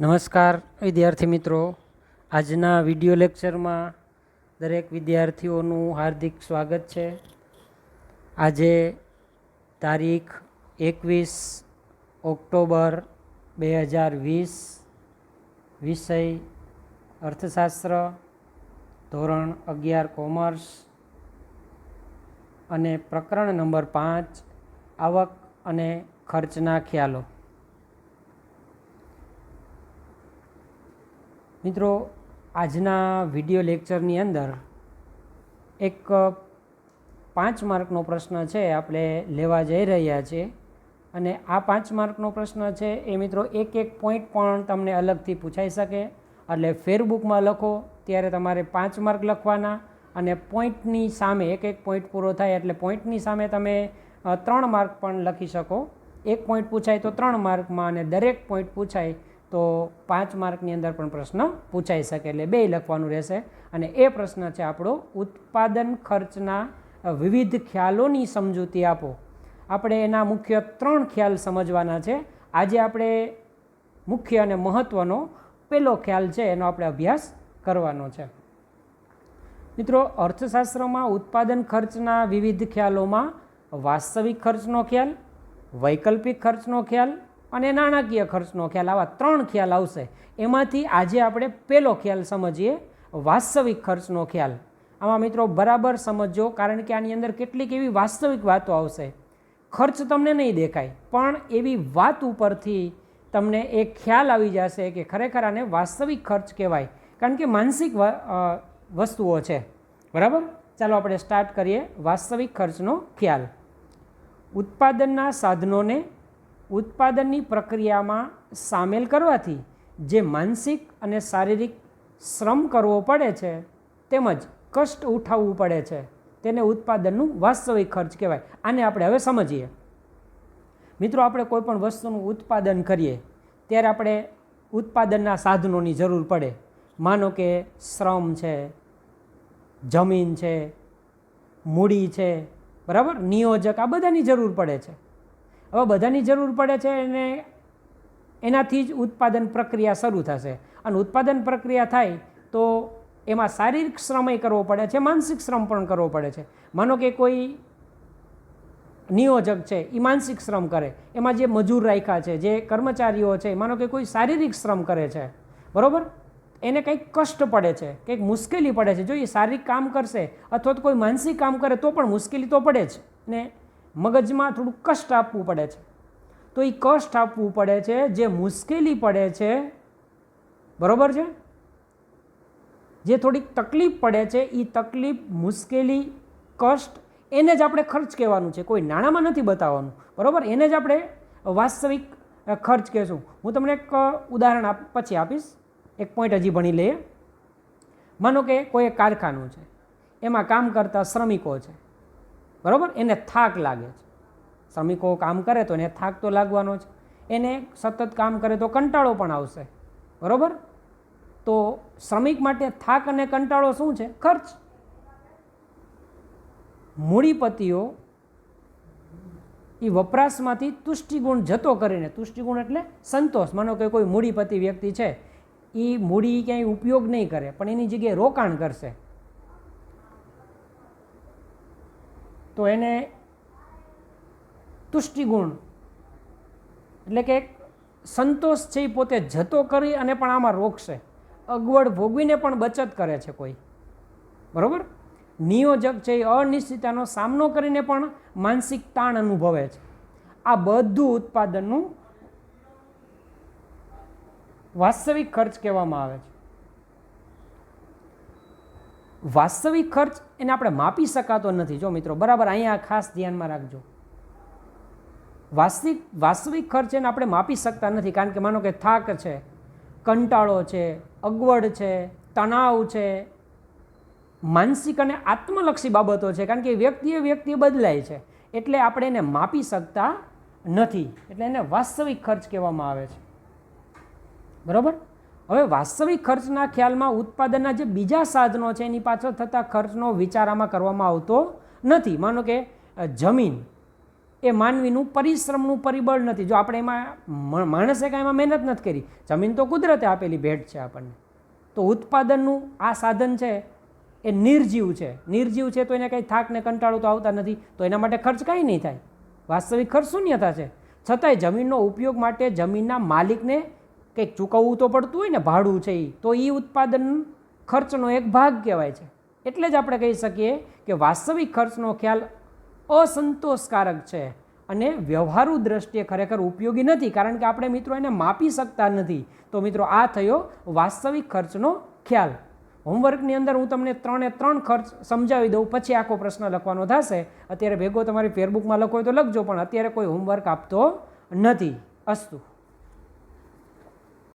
નમસ્કાર વિદ્યાર્થી મિત્રો. આજના વિડિયો લેક્ચરમાં દરેક વિદ્યાર્થીઓનું હાર્દિક સ્વાગત છે. આજે તારીખ એકવીસ ઓક્ટોબર બે હજાર વીસ, વિષય અર્થશાસ્ત્ર, ધોરણ અગિયાર કોમર્સ અને પ્રકરણ નંબર પાંચ, આવક અને ખર્ચના ખ્યાલો. મિત્રો, આજના વિડિયો લેક્ચરની અંદર એક પાંચ માર્કનો પ્રશ્ન છે આપણે લેવા જઈ રહ્યા છીએ. અને આ પાંચ માર્કનો પ્રશ્ન છે એ મિત્રો એક એક પોઈન્ટ પણ તમને અલગથી પૂછાઈ શકે. એટલે ફેરબુકમાં લખો, ત્યારે તમારે પાંચ માર્ક લખવાના અને પોઈન્ટની સામે એક એક પોઈન્ટ પૂરો થાય એટલે પોઈન્ટની સામે તમે ત્રણ માર્ક પણ લખી શકો. એક પોઈન્ટ પૂછાય તો ત્રણ માર્કમાં અને દરેક પોઈન્ટ પૂછાય તો પાંચ માર્કની અંદર પણ પ્રશ્ન પૂછાઈ શકે એટલે બે લખવાનું રહેશે. અને એ પ્રશ્ન છે આપણો, ઉત્પાદન ખર્ચના વિવિધ ખ્યાલોની સમજૂતી આપો. આપણે એના મુખ્ય ત્રણ ખ્યાલ સમજવાના છે. આજે આપણે મુખ્ય અને મહત્ત્વનો પહેલો ખ્યાલ છે, એનો આપણે અભ્યાસ કરવાનો છે. મિત્રો, અર્થશાસ્ત્રમાં ઉત્પાદન ખર્ચના વિવિધ ખ્યાલોમાં વાસ્તવિક ખર્ચનો ખ્યાલ, વૈકલ્પિક ખર્ચનો ખ્યાલ અને નાણાકીય ખર્ચનો ખ્યાલ આવા ત્રણ ખ્યાલ આવશે. એમાંથી આજે આપણે પહેલો ખ્યાલ સમજીએ, વાસ્તવિક ખર્ચનો ખ્યાલ. આમાં મિત્રો બરાબર સમજો કારણ કે આની અંદર કેટલીક એવી વાસ્તવિક વાતો આવશે. ખર્ચ તમને નહીં દેખાય, પણ એવી વાત ઉપરથી તમને એ ખ્યાલ આવી જશે કે ખરેખર આને વાસ્તવિક ખર્ચ કહેવાય. કારણ કે માનસિક વસ્તુઓ છે. બરાબર? ચાલો આપણે સ્ટાર્ટ કરીએ વાસ્તવિક ખર્ચનો ખ્યાલ. ઉત્પાદનના સાધનોને ઉત્પાદનની પ્રક્રિયામાં સામેલ કરવાથી જે માનસિક અને શારીરિક શ્રમ કરવો પડે છે, તેમજ કષ્ટ ઉઠાવવું પડે છે, તેને ઉત્પાદનનું વાસ્તવિક ખર્ચ કહેવાય. આને આપણે હવે સમજીએ. મિત્રો, આપણે કોઈપણ વસ્તુનું ઉત્પાદન કરીએ, ત્યારે આપણે ઉત્પાદનના સાધનોની જરૂર પડે. માનો કે શ્રમ છે, જમીન છે, મૂડી છે, બરાબર? નિયોજક, આ બધાની જરૂર પડે છે. હવે બધાની જરૂર પડે છે અને એનાથી જ ઉત્પાદન પ્રક્રિયા શરૂ થશે. અને ઉત્પાદન પ્રક્રિયા થાય તો એમાં શારીરિક શ્રમય કરવો પડે છે, માનસિક શ્રમ પણ કરવો પડે છે. માનો કે કોઈ નિયોજક છે એ માનસિક શ્રમ કરે. એમાં જે મજૂર રાખ્યા છે, જે કર્મચારીઓ છે, માનો કે કોઈ શારીરિક શ્રમ કરે છે. બરાબર? એને કંઈક કષ્ટ પડે છે, કંઈક મુશ્કેલી પડે છે. જો એ શારીરિક કામ કરશે અથવા તો કોઈ માનસિક કામ કરે તો પણ મુશ્કેલી તો પડે જ. ને મગજમાં થોડું કષ્ટ આપવું પડે છે. તો એ કષ્ટ આપવું પડે છે, જે મુશ્કેલી પડે છે, બરાબર છે? જે થોડીક તકલીફ પડે છે એ તકલીફ, મુશ્કેલી, કષ્ટ, એને જ આપણે ખર્ચ કહેવાનું છે. કોઈ નાણાંમાં નથી બતાવવાનું, બરાબર? એને જ આપણે વાસ્તવિક ખર્ચ કહેશું. હું તમને એક ઉદાહરણ આપ, પછી આપીશ. એક પોઈન્ટ હજી ભણી લઈએ. માનો કે કોઈ એક કારખાનું છે. એમાં કામ કરતા શ્રમિકો છે. બરાબર? એને થાક લાગે છે. શ્રમિકો કામ કરે તો એને થાક તો લાગવાનો છે. એને સતત કામ કરે તો કંટાળો પણ આવશે. બરાબર? તો શ્રમિક માટે થાક અને કંટાળો શું છે? ખર્ચ. મૂડીપતિઓ એ વપરાશમાંથી તુષ્ટિગુણ જતો કરીને, તુષ્ટિગુણ એટલે સંતોષ. માનો કે કોઈ મૂડીપતિ વ્યક્તિ છે એ મૂડી ક્યાંય ઉપયોગ નહીં કરે, પણ એની જગ્યાએ રોકાણ કરશે. તો એને તુષ્ટિગુણ, એટલે કે સંતોષ છે એ પોતે જતો કરી અને પણ આમાં રોકશે. અગવડ ભોગવીને પણ બચત કરે છે કોઈ. બરાબર? નિયોજક છે એ અનિશ્ચિતતાનો સામનો કરીને પણ માનસિક તાણ અનુભવે છે. આ બધું ઉત્પાદનનું વાસ્તવિક ખર્ચ કહેવામાં આવે છે. વાસ્તવિક ખર્ચ એને આપણે માપી શકાતો નથી. જો મિત્રો, બરાબર અહીંયા ખાસ ધ્યાનમાં રાખજો. વાસ્તવિક વાસ્તવિક ખર્ચ એને આપણે માપી શકતા નથી, કારણ કે માનો કે થાક છે, કંટાળો છે, અગવડ છે, તણાવ છે, માનસિક અને આત્મલક્ષી બાબતો છે, કારણ કે વ્યક્તિએ વ્યક્તિ બદલાય છે, એટલે આપણે એને માપી શકતા નથી. એટલે એને વાસ્તવિક ખર્ચ કહેવામાં આવે છે. બરાબર? હવે વાસ્તવિક ખર્ચના ખ્યાલમાં ઉત્પાદનના જે બીજા સાધનો છે, એની પાછળ થતા ખર્ચનો વિચાર આમાં કરવામાં આવતો નથી. માનો કે જમીન એ માનવીનું પરિશ્રમનું પરિબળ નથી. જો આપણે એમાં માણસે કાંઈ એમાં મહેનત નથી કરી, જમીન તો કુદરતે આપેલી ભેટ છે આપણને. તો ઉત્પાદનનું આ સાધન છે, એ નિર્જીવ છે. નિર્જીવ છે તો એને કંઈ થાક ને કંટાળો તો આવતા નથી. તો એના માટે ખર્ચ કાંઈ નહીં થાય. વાસ્તવિક ખર્ચ શૂન્યતા છે. છતાંય જમીનનો ઉપયોગ માટે જમીનના માલિકને કંઈક ચૂકવવું તો પડતું હોય ને, ભાડું છે એ તો એ ઉત્પાદન ખર્ચનો એક ભાગ કહેવાય છે. એટલે જ આપણે કહી શકીએ કે વાસ્તવિક ખર્ચનો ખ્યાલ અસંતોષકારક છે અને વ્યવહારુ દ્રષ્ટિએ ખરેખર ઉપયોગી નથી, કારણ કે આપણે મિત્રો એને માપી શકતા નથી. તો મિત્રો, આ થયો વાસ્તવિક ખર્ચનો ખ્યાલ. હોમવર્કની અંદર હું તમને ત્રણે ત્રણ ખર્ચ સમજાવી દઉં, પછી આખો પ્રશ્ન લખવાનો થશે. અત્યારે ભેગો તમારી ફેરબુકમાં લખો તો લખજો, પણ અત્યારે કોઈ હોમવર્ક આપતો નથી અસ્તુ.